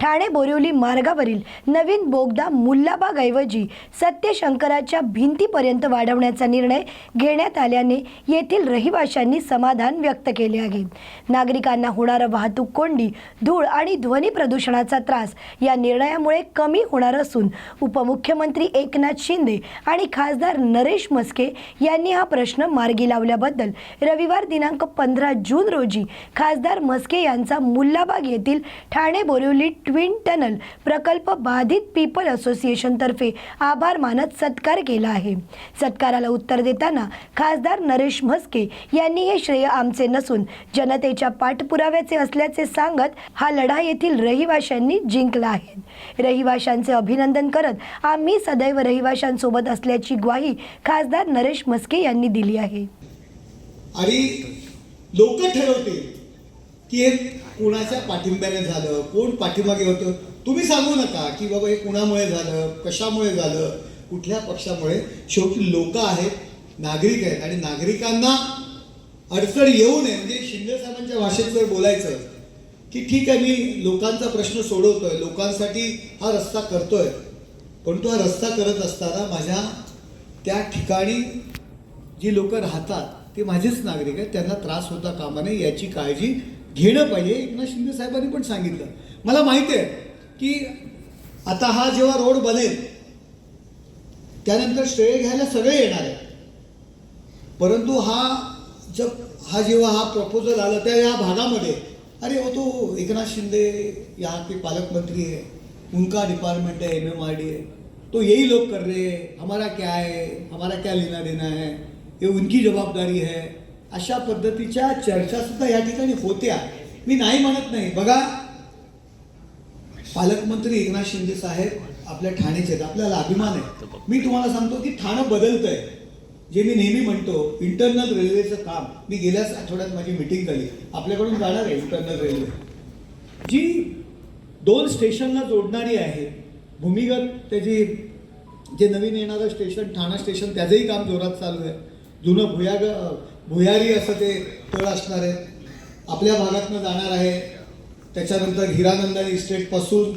ठाणे बोरिवली मार्गावरील नवीन बोगदा मुल्लाबागऐवजी सत्यशंकराच्या भिंतीपर्यंत वाढवण्याचा निर्णय घेण्यात आल्याने येथील रहिवाशांनी समाधान व्यक्त केले आहे. नागरिकांना होणारं वाहतूक कोंडी धूळ आणि ध्वनी प्रदूषणाचा त्रास या निर्णयामुळे कमी होणार असून उपमुख्यमंत्री एकनाथ शिंदे आणि खासदार नरेश मस्के यांनी हा प्रश्न मार्गी लावल्याबद्दल रविवार दिनांक पंधरा जून रोजी खासदार मस्के यांचा मुल्लाबाग येथील ठाणे बोरिवली ट्विन टनल प्रकल्प बाधित पीपल असोसिएशनतर्फे आभार मानत सत्कार केला आहे. सत्काराला उत्तर देताना खासदार नरेश म्हस्के यांनी हे श्रेय आमचे नसून जनतेच्या पाठपुराव्याचे असल्याचे सांगत हा लढा येथील रहिवाशांनी जिंकला आहे. रहिवाशांचे अभिनंदन करत आम्ही सदैव रहिवाशांसोबत असल्याची ग्वाही खासदार नरेश म्हस्के यांनी दिली आहे. आणि लोक ठरवतील. की हे कोणाच्या पाठिंब्याने झालं? कोण पाठीमागे होतं? तुम्ही सांगू नका की बाबा हे कुणामुळे झालं? कशामुळे झालं? कुठल्या पक्षामुळे? शेवटी लोक आहेत नागरिक आहेत आणि नागरिकांना अडचण येऊ नये. म्हणजे शिंदे साहेबांच्या भाषेत जर बोलायचं की ठीक आहे मी लोकांचा प्रश्न सोडवतोय. लोकांसाठी हा रस्ता करतोय. पण तो हा रस्ता करत असताना माझ्या त्या ठिकाणी जी लोक राहतात ते माझेच नागरिक आहेत. त्यांना त्रास होता कामा नये याची काळजी घेणं पाहिजे एकनाथ शिंदे साहेबांनी पण सांगितलं. मला माहिती आहे की आता हा जेव्हा रोड बनेल त्यानंतर श्रेय घ्यायला सगळे येणार आहे परंतु हा जब हा जेव्हा हा प्रपोजल आला त्या या भागामध्ये अरे हो तो एकनाथ शिंदे यहाँ के पालकमंत्री आहे है उनका डिपार्टमेंट है एम एम आर डी है तो यही लोग कर रहे हैं हमारा क्या है हमारा क्या लेना देना है ये उनकी जबाबदारी है अशा पद्धतीच्या चर्चा सुद्धा या ठिकाणी होत्या. मी नाही म्हणत नाही. बघा पालकमंत्री एकनाथ शिंदे साहेब आपल्या ठाण्याचे आहेत. आपल्याला अभिमान आहे. मी तुम्हाला सांगतो की ठाणं बदलतंय. जे मी नेहमी म्हणतो इंटरनल रेल्वेचं काम. मी गेल्याच आठवड्यात माझी मिटिंग झाली. आपल्याकडून जाणार आहे इंटरनल रेल्वे जी दोन स्टेशनला जोडणारी आहे भूमिगत त्याची जे नवीन येणारं स्टेशन ठाणा स्टेशन त्याचंही काम जोरात चालू आहे. जुनं भुयाग भुयारी असं ते तळ असणार आहे. आपल्या भागातनं जाणार आहे. त्याच्यानंतर हिरानंदानी इस्टेटपासून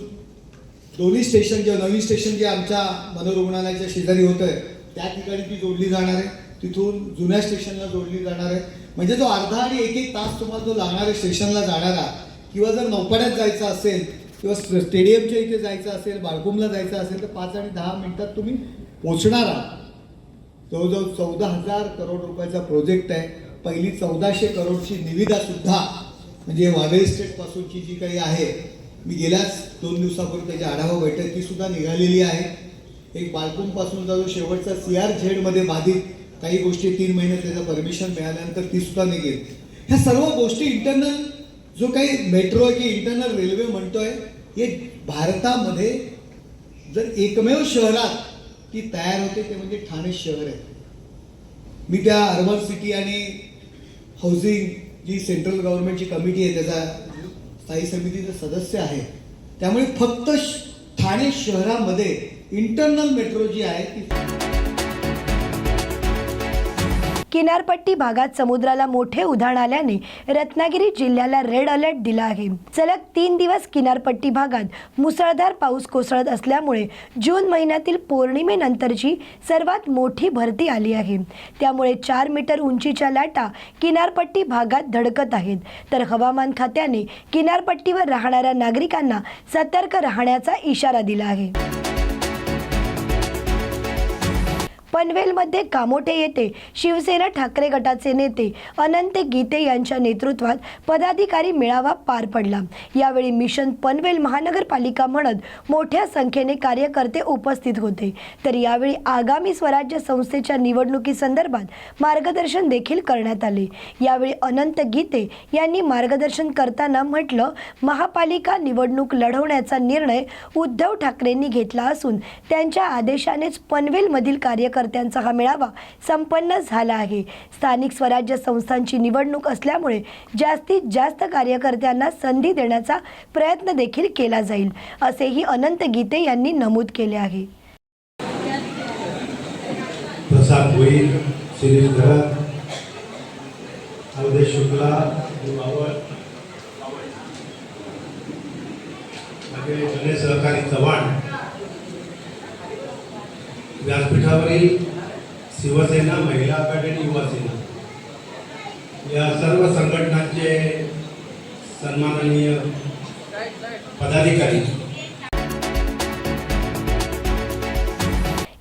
दोन्ही स्टेशन जे नवीन स्टेशन जे आमच्या मनोरुग्णालयाच्या शेजारी होतं आहे त्या ठिकाणी ती जोडली जाणार आहे. तिथून जुन्या स्टेशनला जोडली जाणार आहे. म्हणजे जो अर्धा आणि एक एक तास तुम्हाला जो लागणार आहे स्टेशनला जाणारा किंवा जर नौपाड्यात जायचं असेल किंवा स्टेडियमच्या इथे जायचं असेल बाळकुमला जायचं असेल तर पाच आणि दहा मिनिटात तुम्ही पोचणार आहात. जवळजवळ चौदा हजार करोड रुपयाचा प्रोजेक्ट आहे पहिली चौदाशे करोडची निविदा सुद्धा म्हणजे वादळी स्टेटपासूनची जी काही आहे मी गेल्याच दोन दिवसापूर्वी त्याची आढावा बैठक ती सुद्धा निघालेली आहे. एक बालकमपासूनचा जो शेवटचा सी आर झेडमध्ये बाधित काही गोष्टी तीन महिने त्याचं परमिशन मिळाल्यानंतर ती सुद्धा निघेल. ह्या सर्व गोष्टी इंटरनल जो काही मेट्रो की इंटरनल रेल्वे म्हणतोय हे भारतामध्ये जर एकमेव शहरात ती तयार होते ते म्हणजे ठाणे शहर आहे. मी त्या अर्बन सिटी आणि हाऊसिंग जी सेंट्रल गव्हर्नमेंटची कमिटी आहे त्याचा स्थायी समितीचा सदस्य आहे त्यामुळे फक्त ठाणे शहरामध्ये इंटरनल मेट्रो जी आहे ती किनारपट्टी भागात समुद्राला मोठे उधाण आल्याने रत्नागिरी जिल्ह्याला रेड अलर्ट दिला आहे. सलग तीन दिवस किनारपट्टी भागात मुसळधार पाऊस कोसळत असल्यामुळे जून महिन्यातील पौर्णिमेनंतरची सर्वात मोठी भरती आली आहे. त्यामुळे चार मीटर उंचीच्या लाटा किनारपट्टी भागात धडकत आहेत. तर हवामान खात्याने किनारपट्टीवर राहणाऱ्या नागरिकांना सतर्क राहण्याचा इशारा दिला आहे. पनवेलमध्ये कामोठे येथे शिवसेना ठाकरे गटाचे नेते अनंत गीते यांच्या नेतृत्वात पदाधिकारी मेळावा पार पडला. यावेळी मिशन पनवेल महानगरपालिका म्हणत मोठ्या संख्येने कार्यकर्ते उपस्थित होते. तर यावेळी आगामी स्वराज्य संस्थेच्या निवडणुकीसंदर्भात मार्गदर्शन देखील करण्यात आले. यावेळी अनंत गीते यांनी मार्गदर्शन करताना म्हटलं महापालिका निवडणूक लढवण्याचा निर्णय उद्धव ठाकरेंनी घेतला असून त्यांच्या आदेशानेच पनवेलमधील कार्यकर्ते कार्यकर्त्यांचा हा मेळावा संपन्न झाला आहे. स्थानिक स्वराज्य संस्थांची निवडणूक असल्यामुळे जास्तीत जास्त कार्यकर्त्यांना संधी देण्याचा प्रयत्न देखील केला जाईल असेही अनंत गीते यांनी नमूद केले आहे. प्रसाद शिरीष अवधेश शुक्ला सहकारी चव्हाण. व्यासपीठावरील शिवसेना महिला आघाडी आणि युवा सेना या सर्व संघटनांचे सन्माननीय पदाधिकारी.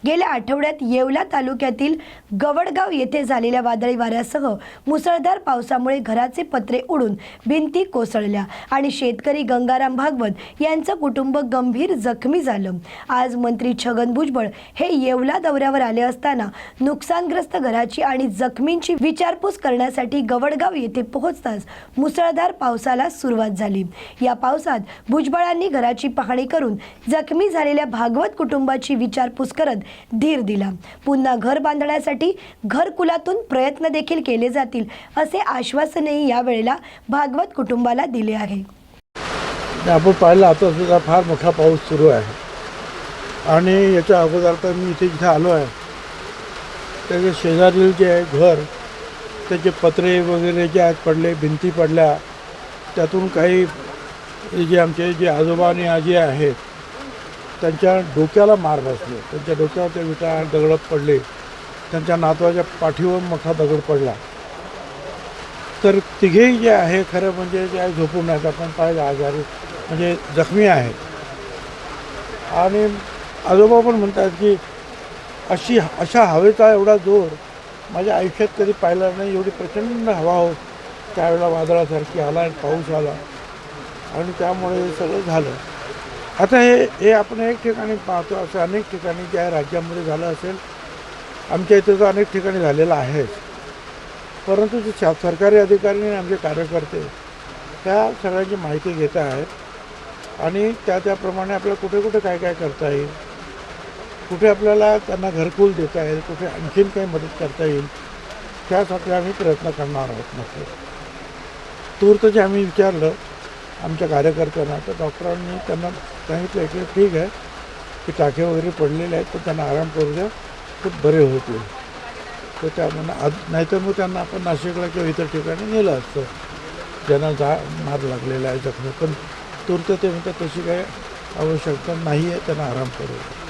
गेल्या आठवड्यात येवला तालुक्यातील गवडगाव येथे झालेल्या वादळी वाऱ्यासह मुसळधार पावसामुळे घराचे पत्रे उडून भिंती कोसळल्या आणि शेतकरी गंगाराम भागवत यांचं कुटुंब गंभीर जखमी झालं. आज मंत्री छगन भुजबळ हे येवला दौऱ्यावर आले असताना नुकसानग्रस्त घराची आणि जखमींची विचारपूस करण्यासाठी गवडगाव येथे पोहोचताच मुसळधार पावसाला सुरुवात झाली. या पावसात भुजबळांनी घराची पाहणी करून जखमी झालेल्या भागवत कुटुंबाची विचारपूस करत धीर दिला. पुन्हा घर बांधण्यासाठी घरकुलातून प्रयत्न देखील केले जातील असे आश्वासनही यावेळेला भागवत कुटुंबाला दिले आहे. आपण पाहिलं आता सुद्धा फार मोठा पाऊस सुरू आहे. आणि याच्या अगोदर तर मी इथे जिथे आलो आहे त्याच्या शेजारील जे आहे घर त्याचे पत्रे वगैरे जे आहेत पडले भिंती पडल्या त्यातून काही जे आमचे जे आजोबा आणि आजी आहेत त्यांच्या डोक्याला मार बसले. त्यांच्या डोक्यावर ते विटा दगड पडले. त्यांच्या नातवाच्या पाठीवर मोठा दगड पडला. तर तिघेही जे आहे खरं म्हणजे जे आहे झोपून आहेत आपण पाहिलं आजारी म्हणजे जखमी आहेत. आणि आजोबा पण म्हणतात की अशी अशा हवेचा एवढा जोर माझ्या आयुष्यात कधी पाहिला नाही. एवढी प्रचंड हवा हो. त्यावेळेला वादळासारखी आला आणि पाऊस आला. आणि त्यामुळे हे सगळं झालं. आता हे हे आपण एक ठिकाणी पाहतो असं अनेक ठिकाणी ज्या राज्यामध्ये झालं असेल आमच्या इथं तर अनेक ठिकाणी झालेलं आहेच परंतु जे शा- सरकारी अधिकारी आणि आमचे कार्यकर्ते त्या सगळ्यांची माहिती घेत आहेत आणि त्या त्याप्रमाणे आपल्याला कुठे कुठे काय काय करता येईल? कुठे आपल्याला त्यांना घरकुल देता येईल? कुठे आणखीन काही मदत करता येईल? त्यासाठी आम्ही प्रयत्न करणार आहोत. नक्की. तूर्त जे आम्ही विचारलं आमच्या कार्यकर्त्यांना. तर डॉक्टरांनी त्यांना सांगितलं की ठीक आहे की टाके वगैरे पडलेले आहेत पण त्यांना आराम करू द्या खूप बरे होतील. तर त्यामुळे आज नाहीतर मग त्यांना आपण नाशिकला किंवा इतर ठिकाणी नेलं असतं. ज्यांना जा मार लागलेला आहे जखमी. पण तूर्त ते म्हणतात तशी काही आवश्यकता नाही आहे त्यांना आराम करू द्या.